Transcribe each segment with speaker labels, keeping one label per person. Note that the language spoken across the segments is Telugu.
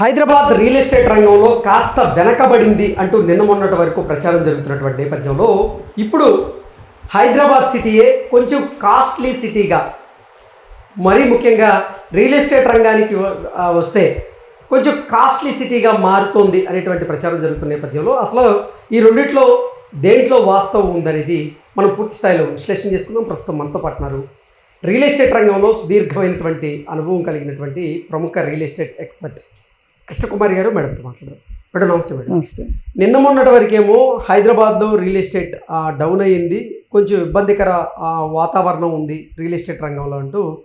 Speaker 1: హైదరాబాద్ రియల్ ఎస్టేట్ రంగంలో కాస్త వెనకబడింది అంటూ నిన్న మొన్నటి వరకు ప్రచారం జరుగుతున్నటువంటి నేపథ్యంలో ఇప్పుడు హైదరాబాద్ సిటీయే కొంచెం కాస్ట్లీ సిటీగా మరీ ముఖ్యంగా రియల్ ఎస్టేట్ రంగానికి వస్తే కొంచెం కాస్ట్లీ సిటీగా మారుతోంది అనేటువంటి ప్రచారం జరుగుతున్న నేపథ్యంలో అసలు ఈ రెండిట్లో దేంట్లో వాస్తవం ఉందనేది మనం పూర్తి స్థాయిలో విశ్లేషణ చేసుకుందాం. ప్రస్తుతం మనతో పాటున్నారు రియల్ ఎస్టేట్ రంగంలో సుదీర్ఘమైనటువంటి అనుభవం కలిగినటువంటి ప్రముఖ రియల్ ఎస్టేట్ ఎక్స్పర్ట్ కృష్ణకుమారి గారు మేడంతో మాట్లాడారు మేడం నమస్తే మేడం.
Speaker 2: నమస్తే.
Speaker 1: నిన్న మొన్నటి వరకేమో హైదరాబాద్లో రియల్ ఎస్టేట్ డౌన్ అయ్యింది. కొంచెం ఇబ్బందికర వాతావరణం ఉంది రియల్ ఎస్టేట్ రంగంలో అంటూ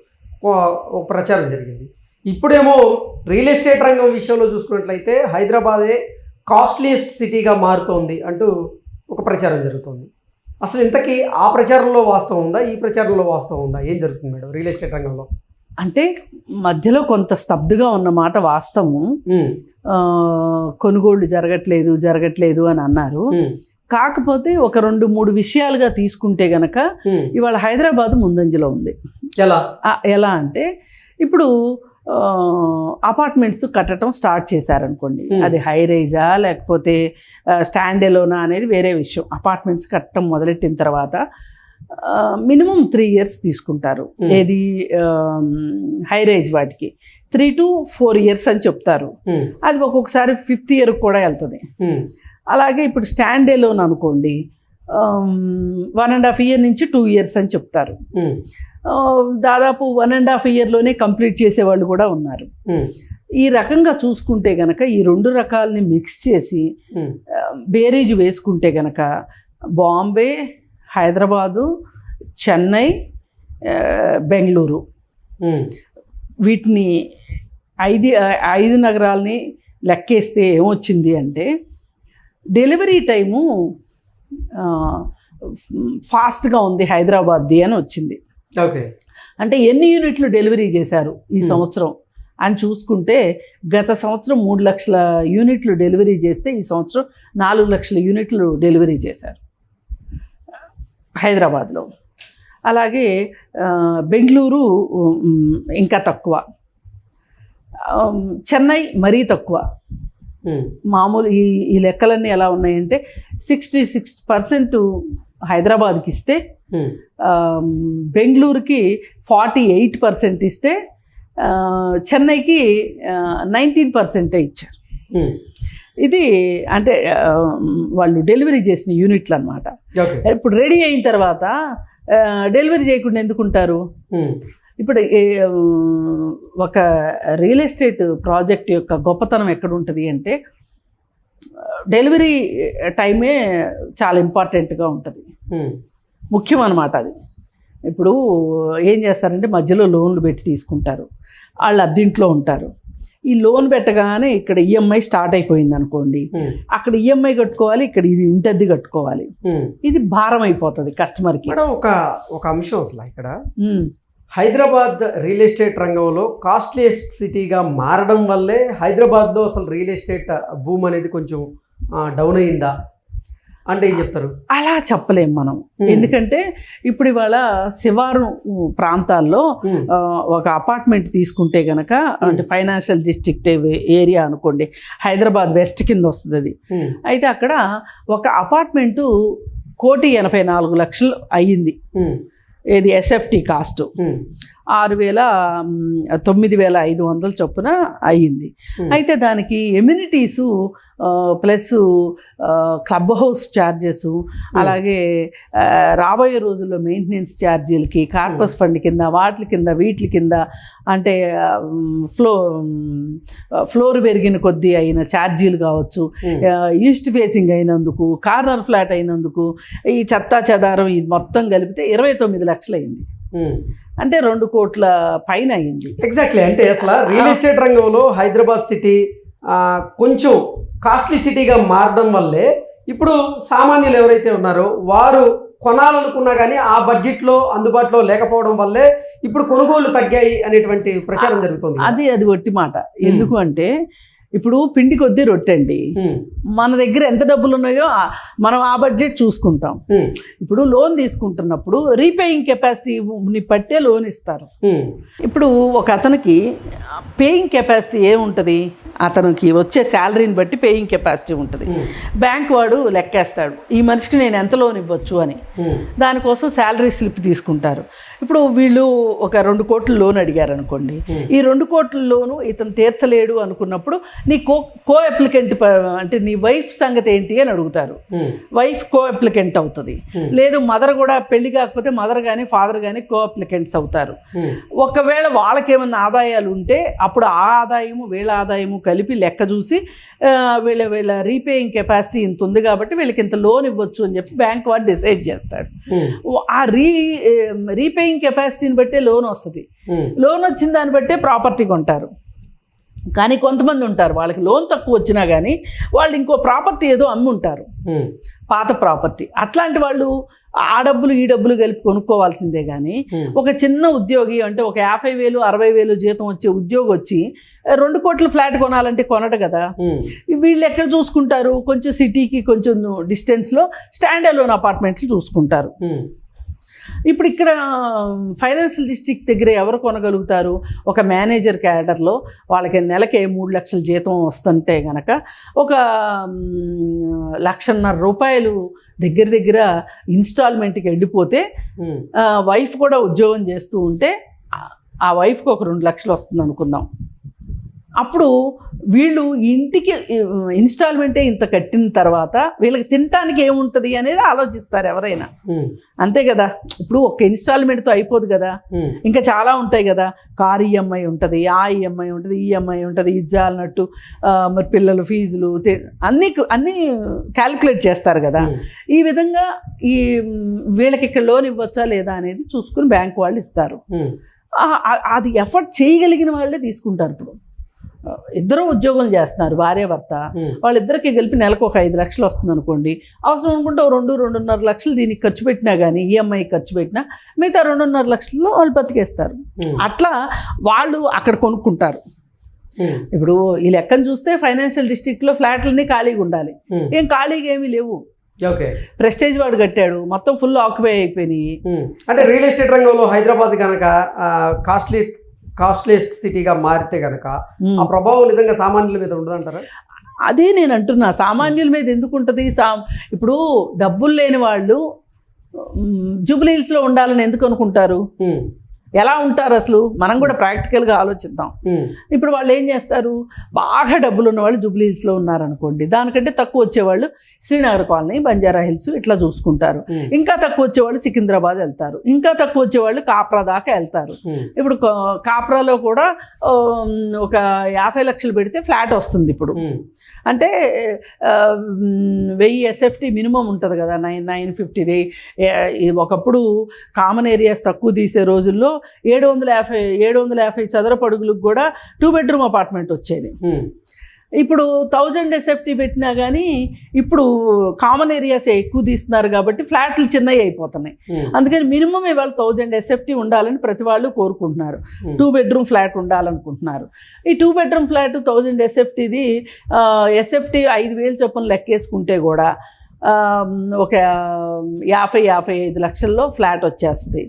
Speaker 1: ఒక- ఒక ప్రచారం జరిగింది. ఇప్పుడేమో రియల్ ఎస్టేట్ రంగం విషయంలో చూసుకున్నట్లయితే హైదరాబాదే కాస్ట్లీయెస్ట్ సిటీగా మారుతోంది అంటూ ఒక ప్రచారం జరుగుతోంది. అసలు ఇంతకీ ఆ ప్రచారంలో వాస్తవం ఉందా? ఈ ప్రచారంలో వాస్తవం ఉందా? ఏం జరుగుతుంది మేడం రియల్ ఎస్టేట్ రంగంలో?
Speaker 2: అంటే మధ్యలో కొంత స్తబ్దుగా ఉన్న మాట వాస్తవం. కొనుగోళ్ళు జరగట్లేదు జరగట్లేదు అని అన్నారు. కాకపోతే ఒక రెండు మూడు విషయాలుగా తీసుకుంటే గనక. ఇవాళ హైదరాబాద్ ముందంజలో ఉంది.
Speaker 1: ఎలా?
Speaker 2: ఎలా అంటే ఇప్పుడు అపార్ట్మెంట్స్ కట్టడం స్టార్ట్ చేశారనుకోండి. అది హై రైజా లేకపోతే స్టాండ్ ఎలోనా అనేది వేరే విషయం. అపార్ట్మెంట్స్ కట్టడం మొదలెట్టిన తర్వాత మినిమం త్రీ ఇయర్స్ తీసుకుంటారు. ఏది హై రైజ్ వాటికి. త్రీ టు ఫోర్ ఇయర్స్ అని చెప్తారు. అది ఒక్కొక్కసారి ఫిఫ్త్ ఇయర్ కూడా వెళ్తుంది. అలాగే ఇప్పుడు స్టాండ్ ఎలోన్ అనుకోండి వన్ అండ్ హాఫ్ ఇయర్ నుంచి టూ ఇయర్స్ అని చెప్తారు. దాదాపు వన్ అండ్ హాఫ్ ఇయర్లోనే కంప్లీట్ చేసేవాళ్ళు కూడా ఉన్నారు. ఈ రకంగా చూసుకుంటే గనక ఈ రెండు రకాలని మిక్స్ చేసి బేరీజ్ వేసుకుంటే గనక బాంబే హైదరాబాదు చెన్నై బెంగళూరు. వీటిని ఐదు ఐదు నగరాలని లెక్కేస్తే ఏమొచ్చింది అంటే డెలివరీ టైము ఫాస్ట్గా ఉంది హైదరాబాద్ది అని వచ్చింది.
Speaker 1: ఓకే.
Speaker 2: అంటే ఎన్ని యూనిట్లు డెలివరీ చేశారు ఈ. సంవత్సరం అని చూసుకుంటే గత సంవత్సరం మూడు లక్షల యూనిట్లు డెలివరీ చేస్తే ఈ సంవత్సరం నాలుగు లక్షల యూనిట్లు డెలివరీ చేశారు. హైదరాబాద్లో. అలాగే బెంగళూరు ఇంకా తక్కువ. చెన్నై మరీ తక్కువ. మామూలు ఈ ఈ లెక్కలన్నీ ఎలా ఉన్నాయంటే సిక్స్టీ సిక్స్ పర్సెంట్ హైదరాబాద్కి ఇస్తే బెంగళూరుకి ఫార్టీ ఎయిట్ పర్సెంట్ ఇస్తే చెన్నైకి నైన్టీన్ పర్సెంటే ఇచ్చారు. ఇది అంటే వాళ్ళు డెలివరీ చేసిన యూనిట్లు అనమాట ఇప్పుడు రెడీ అయిన తర్వాత డెలివరీ చేయకుండా ఎందుకుంటారు? ఇప్పుడు ఒక రియల్ ఎస్టేట్ ప్రాజెక్ట్ యొక్క గొప్పతనం ఎక్కడ ఉంటుంది అంటే డెలివరీ టైమే చాలా ఇంపార్టెంట్గా ఉంటుంది. ముఖ్యం అనమాట అది. ఇప్పుడు ఏం చేస్తారంటే మధ్యలో లోన్లు పెట్టి తీసుకుంటారు. వాళ్ళు అద్దీంట్లో ఉంటారు. ఈ లోన్ పెట్టగానే ఇక్కడ ఈఎంఐ స్టార్ట్ అయిపోయింది అనుకోండి.
Speaker 1: ఉమ్,
Speaker 2: అక్కడ ఈఎంఐ కట్టుకోవాలి ఇక్కడ ఇంటి అద్దె కట్టుకోవాలి.
Speaker 1: ఉమ్.
Speaker 2: ఇది భారం అయిపోతుంది కస్టమర్కి.
Speaker 1: ఒక ఒక అంశం అసలు ఇక్కడ.
Speaker 2: ఉమ్.
Speaker 1: హైదరాబాద్ రియల్ ఎస్టేట్ రంగంలో కాస్ట్లీయెస్ట్ సిటీగా మారడం వల్లే హైదరాబాద్లో అసలు రియల్ ఎస్టేట్ భూమి అనేది కొంచెం డౌన్ అయిందా? అంటే ఏం చెప్తారు?
Speaker 2: అలా చెప్పలేం మనం. ఎందుకంటే ఇప్పుడు ఇవాళ శివారు ప్రాంతాల్లో ఒక అపార్ట్మెంట్ తీసుకుంటే గనక అంటే ఫైనాన్షియల్ డిస్ట్రిక్ట్ ఏరియా అనుకోండి హైదరాబాద్ వెస్ట్ కింద వస్తుంది అది అయితే అక్కడ ఒక అపార్ట్మెంటు కోటి ఎనభై నాలుగు లక్షలు అయ్యింది. ఏది ఎస్ఎఫ్టీ కాస్ట్ ఆరు వేల తొమ్మిది వేల ఐదు వందల చొప్పున అయ్యింది
Speaker 1: Hmm.
Speaker 2: అయితే దానికి amenities plus club house charges అలాగే ఆ, రాబోయే రోజుల్లో మెయింటెనెన్స్ ఛార్జీలకి కార్పస్ ఫండ్ కింద వాటి కింద వీటి కింద అంటే ఫ్లో ఫ్లోర్ పెరిగిన కొద్దీ అయిన ఛార్జీలు కావచ్చు ఈస్ట్ ఫేసింగ్ అయినందుకు కార్నర్ ఫ్లాట్ అయినందుకు ఈ చెత్తా చెదారం ఇది మొత్తం కలిపితే ఇరవై తొమ్మిది లక్షలు అయింది. అంటే రెండు కోట్ల పైన అయింది.
Speaker 1: ఎగ్జాక్ట్లీ అంటే అసలు రియల్ ఎస్టేట్ రంగంలో హైదరాబాద్ సిటీ కొంచెం కాస్ట్లీ సిటీగా మారడం వల్లే ఇప్పుడు సామాన్యులు ఎవరైతే ఉన్నారో వారు కొనాలనుకున్నా కానీ ఆ బడ్జెట్లో అందుబాటులో లేకపోవడం వల్లే ఇప్పుడు కొనుగోళ్ళు తగ్గాయి అనేటువంటి ప్రచారం జరుగుతుంది.
Speaker 2: అది అది ఒట్టి మాట. ఎందుకు అంటే ఇప్పుడు పిండి కొద్దీ రొట్టండి.
Speaker 1: ఉమ్,
Speaker 2: మన దగ్గర ఎంత డబ్బులు ఉన్నాయో మనం ఆ బడ్జెట్ చూసుకుంటాం. ఇప్పుడు లోన్ తీసుకుంటున్నప్పుడు రీపేయింగ్ కెపాసిటీని పట్టే లోన్ ఇస్తారు. ఇప్పుడు ఒక అతనికి పేయింగ్ కెపాసిటీ ఏముంటుంది? అతనికి వచ్చే శాలరీని బట్టి పేయింగ్ కెపాసిటీ ఉంటుంది. బ్యాంక్ వాడు లెక్కేస్తాడు. ఈ మనిషికి నేను ఎంత లోన్ ఇవ్వచ్చు అని. దానికోసం శాలరీ స్లిప్ తీసుకుంటారు. ఇప్పుడు వీళ్ళు ఒక రెండు కోట్ల లోన్ అడిగారు అనుకోండి ఈ రెండు కోట్ల లోను ఇతను తీర్చలేడు అనుకున్నప్పుడు నీ కో కో అప్లికెంట్ అంటే నీ వైఫ్ సంగతి ఏంటి అని అడుగుతారు. వైఫ్ కో అప్లికెంట్ అవుతుంది లేదు మదర్ కూడా పెళ్ళి కాకపోతే మదర్ కానీ ఫాదర్ కానీ కో అప్లికెంట్స్ అవుతారు ఒకవేళ వాళ్ళకేమన్నా ఆదాయాలు ఉంటే అప్పుడు ఆ ఆదాయము వీళ్ళ ఆదాయము కలిపి లెక్క చూసి వీళ్ళ వీళ్ళ రీపేయింగ్ కెపాసిటీ ఇంత ఉంది కాబట్టి వీళ్ళకి ఇంత లోన్ ఇవ్వచ్చు అని చెప్పి బ్యాంక్ వాడు డిసైడ్ చేస్తాడు. ఆ రీ రీపేయింగ్ కెపాసిటీని బట్టే లోన్ వస్తుంది. లోన్ వచ్చిన దాన్ని బట్టే ప్రాపర్టీ కొంటారు. కానీ కొంతమంది ఉంటారు వాళ్ళకి లోన్ తక్కువ వచ్చినా కానీ వాళ్ళు ఇంకో ప్రాపర్టీ ఏదో అమ్మి ఉంటారు
Speaker 1: ఉమ్,
Speaker 2: పాత ప్రాపర్టీ. అట్లాంటి వాళ్ళు ఆ డబ్బులు ఈ డబ్బులు కలిపి కొనుక్కోవాల్సిందే కానీ. ఒక చిన్న ఉద్యోగి అంటే ఒక యాభై వేలు అరవై వేలు జీతం వచ్చే ఉద్యోగి వచ్చి రెండు కోట్ల ఫ్లాట్ కొనాలంటే కొనడు కదా. వీళ్ళు ఎక్కడ చూసుకుంటారు? కొంచెం సిటీకి కొంచెం డిస్టెన్స్లో స్టాండ్ అలోన్ అపార్ట్మెంట్లు చూసుకుంటారు. ఇప్పుడు ఇక్కడ ఫైనాన్షియల్ డిస్ట్రిక్ట్ దగ్గర ఎవరు కొనగలుగుతారు? ఒక మేనేజర్ క్యాడర్లో వాళ్ళకి నెలకి మూడు లక్షల జీతం వస్తుంటే గనక ఒక లక్షన్నర రూపాయలు దగ్గర దగ్గర ఇన్స్టాల్మెంట్కి వెళ్ళిపోతే వైఫ్ కూడా ఉద్యోగం చేస్తూ ఉంటే ఆ వైఫ్కి ఒక రెండు లక్షలు వస్తుంది అనుకుందాం అప్పుడు వీళ్ళు ఇంటికి ఇన్స్టాల్మెంటే ఇంత కట్టిన తర్వాత వీళ్ళకి తినటానికి ఏముంటుంది అనేది ఆలోచిస్తారు ఎవరైనా. అంతే కదా. ఇప్పుడు ఒక ఇన్స్టాల్మెంట్తో అయిపోదు కదా. ఇంకా చాలా ఉంటాయి కదా. కార్ ఈఎంఐ ఉంటుంది ఆ ఈఎంఐ ఉంటుంది ఈఎంఐ ఉంటుంది ఇజ్జాలన్నట్టు మరి పిల్లల ఫీజులు అన్నీ అన్నీ క్యాలిక్యులేట్ చేస్తారు కదా. ఈ విధంగా ఈ వీళ్ళకి ఇక్కడ లోన్ ఇవ్వచ్చా లేదా అనేది చూసుకుని బ్యాంక్ వాళ్ళు ఇస్తారు. అది ఎఫర్ట్ చేయగలిగిన వాళ్ళే తీసుకుంటారు ఇప్పుడు. ఇద్దరు ఉద్యోగం చేస్తున్నారు భార్య భర్త.
Speaker 1: ఉమ్,
Speaker 2: వాళ్ళిద్దరికి కలిపి నెలకు ఒక ఐదు లక్షలు వస్తుంది అనుకోండి. అవసరం అనుకుంటే రెండు రెండున్నర లక్షలు దీనికి ఖర్చు పెట్టినా కానీ ఈఎంఐ ఖర్చు పెట్టినా మిగతా రెండున్నర లక్షల్లో వాళ్ళు బతికేస్తారు. అట్లా వాళ్ళు అక్కడ కొనుక్కుంటారు. ఇప్పుడు ఈ లెక్కను చూస్తే ఫైనాన్షియల్ డిస్ట్రిక్ట్లో ఫ్లాట్లన్నీ ఖాళీగా ఉండాలి. ఏం ఖాళీగా ఏమీ లేవు.
Speaker 1: ఓకే.
Speaker 2: ప్రెస్టేజ్ వాడు కట్టాడు మొత్తం ఫుల్ ఆక్యుపై అయిపోయినాయి.
Speaker 1: అంటే రియల్ ఎస్టేట్ రంగంలో హైదరాబాద్ కనుక కాస్ట్లీ కాస్ట్లీస్ట్ సిటీగా మారితే కనుక. ఆ ప్రభావం నిజంగా సామాన్యుల మీద ఉండదంటారా
Speaker 2: అదే నేను అంటున్నా. సామాన్యుల మీద ఎందుకు ఉంటుంది? సా ఇప్పుడు డబ్బులు లేని వాళ్ళు జూబ్లీ హిల్స్లో ఉండాలని ఎందుకు అనుకుంటారు? ఎలా ఉంటారు అసలు? మనం కూడా ప్రాక్టికల్గా ఆలోచిద్దాం. ఇప్పుడు వాళ్ళు ఏం చేస్తారు? బాగా డబ్బులు ఉన్న వాళ్ళు జూబ్లీ హిల్స్లో ఉన్నారనుకోండి దానికంటే తక్కువ వచ్చేవాళ్ళు శ్రీనగర్ కాలనీ బంజారా హిల్స్ ఇట్లా చూసుకుంటారు. ఇంకా తక్కువ వచ్చేవాళ్ళు సికింద్రాబాద్ వెళ్తారు. ఇంకా తక్కువ వచ్చేవాళ్ళు కాప్రా దాకా వెళ్తారు. ఇప్పుడు కాప్రాలో కూడా ఒక యాభై లక్షలు పెడితే ఫ్లాట్ వస్తుంది ఇప్పుడు. అంటే వెయ్యి ఎస్ఎఫ్టీ మినిమం ఉంటుంది కదా నైన్ నైన్ ఫిఫ్టీది ఒకప్పుడు కామన్ ఏరియాస్ తక్కువ తీసే రోజుల్లో ఏడు వందల యాభై ఏడు వందల యాభై చదరపు అడుగులకు కూడా టూ బెడ్రూమ్ అపార్ట్మెంట్ వచ్చేది. ఇప్పుడు థౌజండ్ ఎస్ఎఫ్టీ పెట్టినా కానీ ఇప్పుడు కామన్ ఏరియాస్ ఎక్కువ తీస్తున్నారు కాబట్టి ఫ్లాట్లు చిన్నవి అయిపోతున్నాయి. అందుకని మినిమం ఇవాళ థౌజండ్ ఎస్ఎఫ్టీ ఉండాలని ప్రతి వాళ్ళు కోరుకుంటున్నారు. టూ బెడ్రూమ్ ఫ్లాట్ ఉండాలనుకుంటున్నారు. ఈ టూ బెడ్రూమ్ ఫ్లాట్ థౌజండ్ ఎస్ఎఫ్టీది ఎస్ఎఫ్టీ ఐదు వేలు చొప్పున లెక్కేసుకుంటే కూడా ఒక యాభై యాభై ఐదు లక్షల్లో ఫ్లాట్ వచ్చేస్తుంది.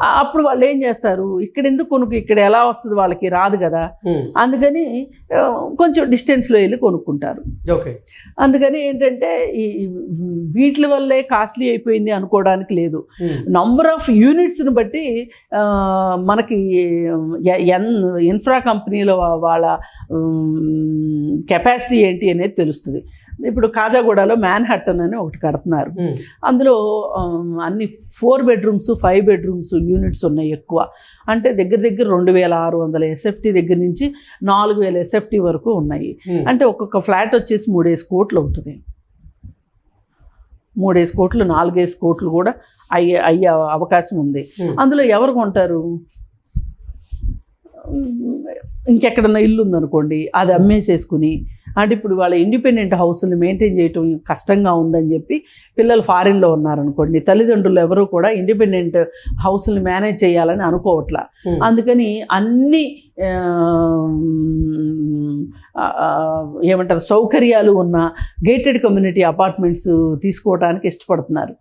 Speaker 2: అప్పుడు వాళ్ళు ఏం చేస్తారు? ఇక్కడ ఎందుకు కొనుక్కు ఇక్కడ ఎలా వస్తుంది వాళ్ళకి? రాదు కదా. అందుకని కొంచెం డిస్టెన్స్లో వెళ్ళి కొనుక్కుంటారు.
Speaker 1: ఓకే.
Speaker 2: అందుకని ఏంటంటే ఈ వీటి వల్లే కాస్ట్లీ అయిపోయింది అనుకోవడానికి లేదు. నంబర్ ఆఫ్ యూనిట్స్ని బట్టి మనకి ఎన్ ఇన్ఫ్రా కంపెనీలో వాళ్ళ కెపాసిటీ ఏంటి అనేది తెలుస్తుంది. ఇప్పుడు కాజాగూడలో మ్యాన్ హట్టన్ అని ఒకటి కడుతున్నారు. అందులో అన్ని four bedrooms five bedrooms units ఉన్నాయి ఎక్కువ. అంటే దగ్గర దగ్గర రెండు వేల ఆరు వందల ఎస్ఎఫ్టీ దగ్గర నుంచి నాలుగు వేల ఎస్ఎఫ్టీ వరకు ఉన్నాయి. అంటే ఒక్కొక్క ఫ్లాట్ వచ్చేసి మూడేసి కోట్లు అవుతుంది. మూడేసి కోట్లు నాలుగేసి కోట్లు కూడా అయ్యే అయ్యే అవకాశం ఉంది. అందులో ఎవరు కొంటారు? ఇంకెక్కడన్నా ఇల్లు ఉందనుకోండి అది అమ్మేసేసుకుని అంటే ఇప్పుడు వాళ్ళ ఇండిపెండెంట్ హౌస్ని మెయింటైన్ చేయటం కష్టంగా ఉందని చెప్పి పిల్లలు ఫారిన్లో ఉన్నారనుకోండి తల్లిదండ్రులు ఎవరు కూడా ఇండిపెండెంట్ హౌస్ని మేనేజ్ చేయాలని అనుకోవట్లా
Speaker 1: ఉమ్.
Speaker 2: అందుకని అన్ని ఏమంటారు సౌకర్యాలు ఉన్న గేటెడ్ కమ్యూనిటీ అపార్ట్మెంట్స్ తీసుకోవడానికి ఇష్టపడుతున్నారు